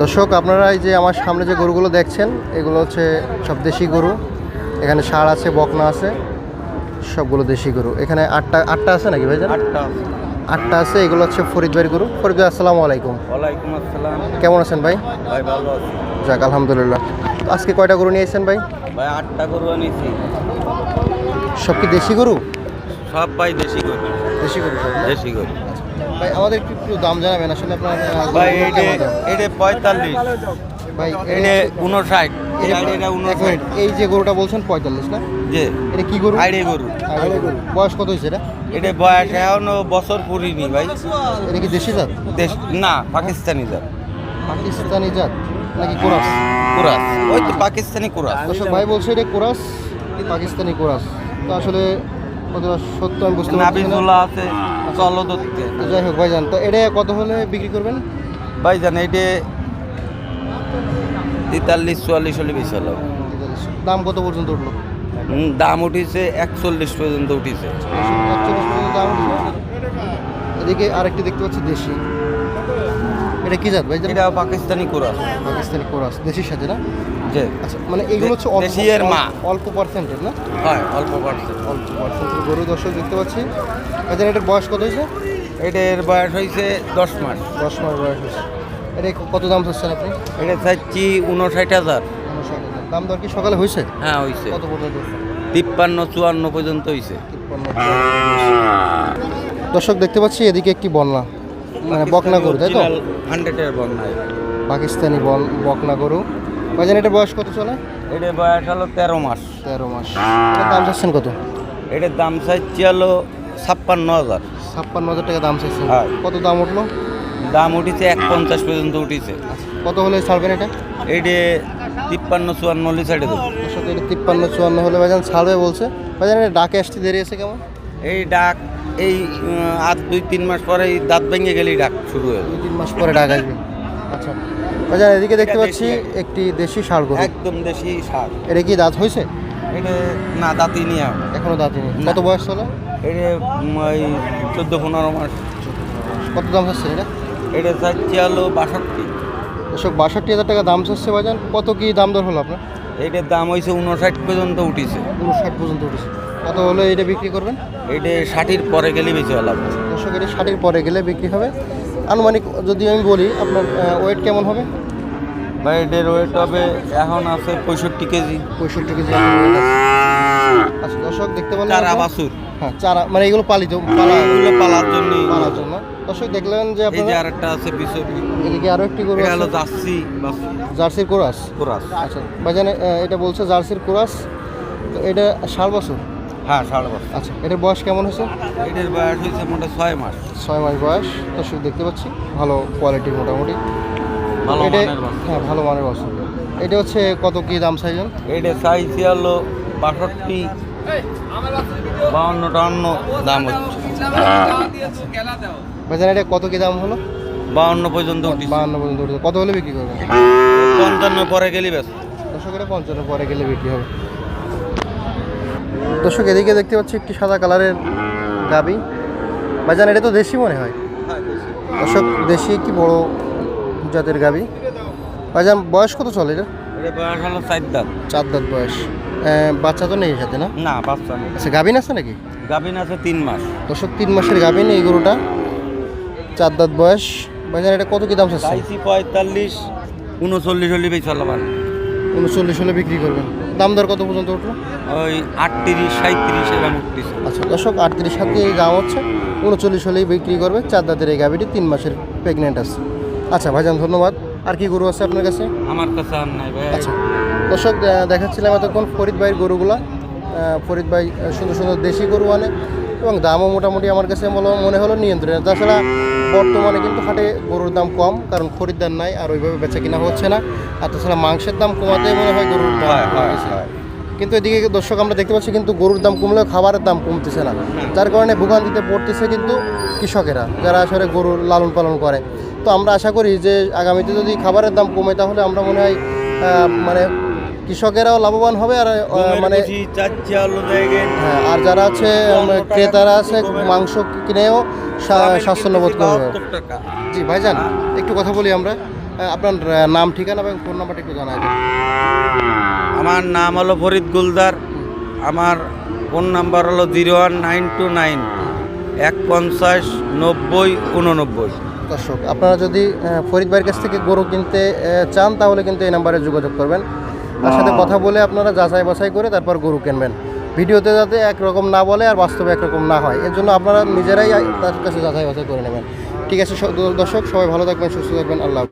দর্শক আপনারা এই যে আমার সামনে যে গরুগুলো দেখছেন এগুলো হচ্ছে সব দেশি গরু। এখানে ষাঁড় আছে বকনা আছে সবগুলো দেশি গরু। এখানে আটটা আটটা আছে নাকি ভাইজান? আটটা আটটা আছে এগুলো হচ্ছে ফরিদ ভাইয়ের গরু। ফরিদ ভাই আসসালামু আলাইকুম। ওয়ালাইকুম আসসালাম। কেমন আছেন ভাই? ভাই ভালো আছি। যাক আলহামদুলিল্লাহ। তো আজকে কয়টা গরু নিয়েছেন ভাই? ভাই আটটা গরু আনিছি সব কি দেশি গরু? সব ভাই দেশি গরু। দেশি গরু দেশি গরু। ভাই আমাদের একটু একটু দাম জানাবেন আসলে আপনার ভাই এইটে কেমন পঁয়তাল্লিশ। ভাই এটা এটা উনষাট এই যে গরুটা বলছেন পঁয়তাল্লিশ না? যে এটা কি গরু? আইডে গরু। বয়স কত হয়েছে এটা? এটা বয়স এখনও বছর পুরিনি ভাই। এটা কি দেশি জাত? দেশ না পাকিস্তানি জাত। পাকিস্তানি জাত নাকি কোরাস? কুরাস। ওই তো পাকিস্তানি কুরাস। ভাই বলছে এটা কোরাস পাকিস্তানি কোরাস। তো আসলে কতটা সত্য আমি বুঝতে পারছি না। নাবিজুল্লাহ আছে চলো যাই হোক ভাইজান তো এটা কত হলে বিক্রি করবেন? ভাই জান এইটে তেতাল্লিশ চুয়াল্লিশ হলে বেশি হলো। দাম কত পর্যন্ত উঠল? হুম, দাম উঠিছে একচল্লিশ পর্যন্ত উঠিছে। একচল্লিশ পর্যন্ত দাম উঠল। এদিকে আরেকটি দেখতে পাচ্ছি দেশি। এটা কি জাত ভাইজান? এটা পাকিস্তানি কুরাস। পাকিস্তানি কোরাস দেশির সাথে না? যে আচ্ছা মানে এগুলো হচ্ছে দেশিয়ের মা। অল্প পার্সেন্টের না? হয় অল্প পার্সেন্ট অল্প পার্সেন্টের গরু দর্শক দেখতে পাচ্ছি। ভাইজান এটার বয়স কত হয়েছে? এটার বয়স হয়েছে দশ মাস। দশ মাস বয়স হয়েছে। এটা কত দাম চাচ্ছেন আপনি? এটা চাচ্ছি উনষাট হাজার। দাম দর কি সকালে হয়েছে? হ্যাঁ হয়েছে। কত পর্যন্ত তিপ্পান্ন চুয়ান্ন পর্যন্ত হয়েছে। দর্শক দেখতে পাচ্ছি এদিকে একটি বন্যা। মানে বকনা গরু তাই তো? হান্ড্রেডের বন্যায় পাকিস্তানি বকনা গরু। ভাইজান এটার বয়স কত চলে? এটার বয়স হলো তেরো মাস। তেরো মাস। এটার দাম চাচ্ছেন কত? এটার দাম চাচ্ছি হলো ছাপ্পান্ন হাজার। ছাপ্পান্ন হাজার টাকা দাম চাচ্ছেন। হ্যাঁ। কত দাম উঠল? দাম উঠিছে এক পঞ্চাশ পর্যন্ত উঠিছে। কত হলে ছাড়বেন এটা? এইটে তিপ্পান্ন চুয়ান্ন হলে ছেড়ে দেবো। দর্শক এটা তিপ্পান্ন চুয়ান্ন হলে ভাইজান ছাড়বে বলছে। ভাইজান এটা ডাকে আসতে দেরি আছে কেমন? এই ডাক এই উম, আর দুই তিন মাস পরে এই দাঁত ভেঙে গেলেই ডাক শুরু হয়ে দুই তিন মাস পরে ডাক আসবে। আচ্ছা। ভাইজান এদিকে দেখতে পাচ্ছি একটি দেশি ষাড় গরু। একদম দেশি সার। এটা কি দাঁত হয়েছে? এটা না দাঁতই নিয়ে এখনও দাঁত হয়নি না। কত বয়স হলো এটা ওই চোদ্দ পনেরো মাস। কত দাম হচ্ছে এটা? এটা চাচ্ছি হলো বাষট্টি। এসব বাষট্টি হাজার টাকা দাম চাচ্ছে বাজান। কত কি দাম দর হলো আপনার? এইটার দাম হয়েছে উনষাট পর্যন্ত উঠেছে। উনষাট পর্যন্ত উঠেছে। কত হলে এটা বিক্রি করবেন? এইটা ষাটির পরে গেলেই বেশি ভালো দর্শক এটা ষাটের পরে গেলে বিক্রি হবে। আনুমানিক যদি আমি বলি আপনার ওয়েট কেমন হবে? বা এটার ওয়েট হবে এখন আছে পঁয়ষট্টি কেজি। পঁয়ষট্টি কেজি আচ্ছা দর্শক দেখতে পেলেন চারা? বাছুর। হ্যাঁ চারা মানে এগুলো পালিত পালা এগুলো পালার জন্য পালার জন্য। দর্শক দেখলেন যে এই যে আপনারা আরেকটা আছে পিছনে এদিকে আরও একটি গরু হলো আছে। জার্সি জার্সির কোরাস। কোরাস। আচ্ছা বাজানে এটা বলছে জার্সির কোরাস। তো এটা ষাট বছর? হ্যাঁ সাড়ে বছর আচ্ছা এটার বয়স কেমন হয়েছে? এটার বয়স হয়েছে মোটা ছয় মাস। ছয় মাস বয়স দর্শক দেখতে পাচ্ছি ভালো কোয়ালিটির মোটামুটি। ভালো এটা হ্যাঁ ভালো মানের বছর এটা হচ্ছে কত কি দাম চাইছেন? এইটা চাইছি হলো বাষট্টি বাউন্ন টাউন্ন দাম হচ্ছে। বাজারে এটা কত কি দাম হলো? বাউন্ন পর্যন্ত বাহান্ন পর্যন্ত কত হলে বিক্রি করবেন? পঞ্চান্ন পরে গেলি ব্যাস দর্শক এটা পঞ্চান্ন পরে গেলে বিক্রি হবে। দর্শক এদিকে দেখতে পাচ্ছি একটি সাদা কালারের গাবি। বাজান এটা তো দেশি মনে হয়? দর্শক দেশি একটি বড় জাতের গাবি? বাজান বয়স কত চলে এটা? বয়স হলো চার দাঁত। চার দাঁত বয়স। বাচ্চা তো নেই সাথে না? না বাচ্চা নেই। আচ্ছা গাভিন আছে নাকি? গাভিন আছে তিন মাস। দর্শক তিন মাসের গাভিন এই গরুটা। চার দাঁত বয়স। বাজার এটা কত কি দাম চাচ্ছে? পঁয়তাল্লিশ উনচল্লিশ হলে পারে উনচল্লিশ হলে বিক্রি করবেন। দাম দর কত পর্যন্ত উঠল? ওই আটত্রিশ সাঁত্রিশ এরকম উঠতেছে। আচ্ছা দর্শক আটত্রিশ সাথে এই দাম হচ্ছে। উনচল্লিশ হলেই বিক্রি করবে। চার দাঁতের এই গাভিটি তিন মাসের প্রেগনেন্ট আছে। আচ্ছা ভাইজান ধন্যবাদ। আর কি গরু আছে আপনার কাছে? আমার কাছে আর নাই ভাই। আচ্ছা দর্শক দেখাচ্ছিলাম এতক্ষণ ফরিদ ভাইয়ের গরুগুলা। ফরিদ ভাই সুন্দর সুন্দর দেশি গরু আনে। এবং দামও মোটামুটি আমার কাছে মনে- হলো নিয়ন্ত্রণে। তাছাড়া বর্তমানে কিন্তু হাটে গরুর দাম কম কারণ খরিদ্দার নাই আর ওইভাবে বেচা কিনা হচ্ছে না। আর তাছাড়া মাংসের দাম কমাতে মনে হয় গরুর। কিন্তু এদিকে দর্শক আমরা দেখতে পাচ্ছি কিন্তু গরুর দাম কমলেও খাবারের দাম কমতেছে না। যার কারণে ভোগান্তিতে পড়তেছে কিন্তু কৃষকেরা যারা আসলে গরুর লালন পালন করে। তো আমরা আশা করি যে আগামীতে যদি খাবারের দাম কমে তাহলে আমরা মনে হয় মানে কৃষকেরাও লাভবান হবে আর মানে হ্যাঁ আর যারা আছে ক্রেতারা আছে মাংস কিনেও স্বা- স্বাচ্ছন্দ্য বোধ করবে। জি ভাইজান একটু কথা বলি আমরা। আপনার নাম ঠিকানা এবং ফোন নাম্বারটা একটু জানাই দেন। আমার নাম হলো ফরিদ গুলদার। আমার ফোন নাম্বার হলো zero one nine two nine এক পঞ্চাশ নব্বই উননব্বই দর্শক আপনারা যদি ফরিদ ভাইয়ের কাছ থেকে গরু কিনতে চান তাহলে কিন্তু এই নাম্বারে যোগাযোগ করবেন। তার সাথে কথা বলে আপনারা যাচাই বাছাই করে তারপর গরু কিনবেন। ভিডিওতে যাতে একরকম না বলে আর বাস্তবে একরকম না হয়। এর জন্য আপনারা নিজেরাই তার কাছে যাচাই বাছাই করে নেবেন। ঠিক আছে দর্শক সবাই ভালো থাকবেন সুস্থ থাকবেন। আল্লাহ।